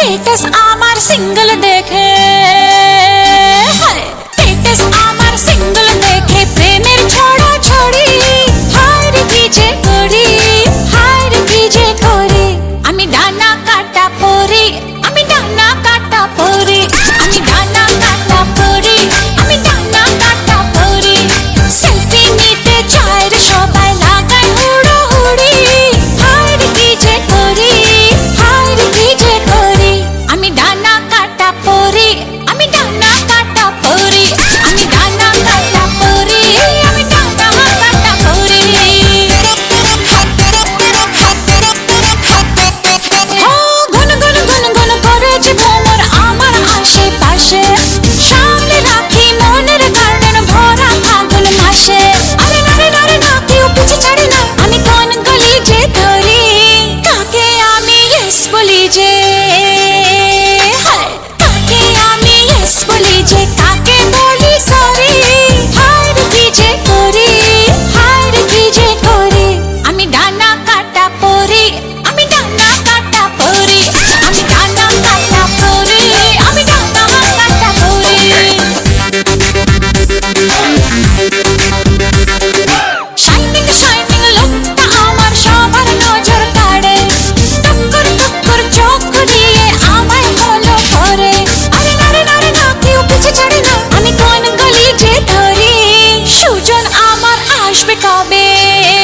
Status আমার single দেখে। Status আমার সিঙ্গেল দেখে, প্রেমের ছড়া ছড়ি। হার ভিজে করি হার ভিজে করি। আমি ডানা কাটা পরি, আমি ডানা কাটা পরি। cabeça.